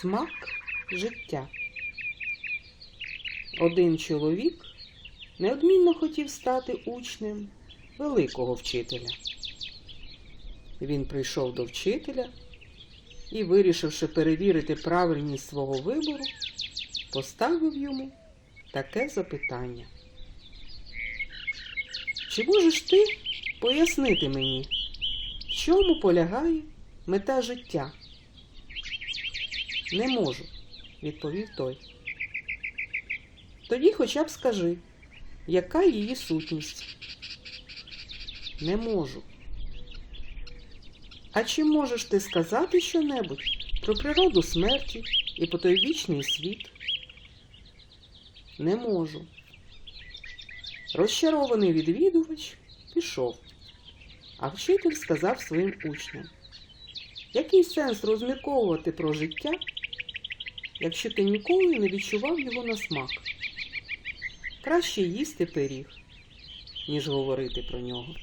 Смак життя. Один чоловік неодмінно хотів стати учнем великого вчителя. Він прийшов до вчителя і, вирішивши перевірити правильність свого вибору, поставив йому таке запитання. Чи можеш ти пояснити мені, в чому полягає мета життя? Не можу, відповів той. Тоді хоча б скажи, яка її сутність? Не можу. А чи можеш ти сказати щонебудь про природу смерті і про той вічний світ? Не можу. Розчарований відвідувач пішов, а вчитель сказав своїм учням, який сенс розмірковувати про життя, якщо ти ніколи не відчував його на смак? Краще їсти пиріг, ніж говорити про нього.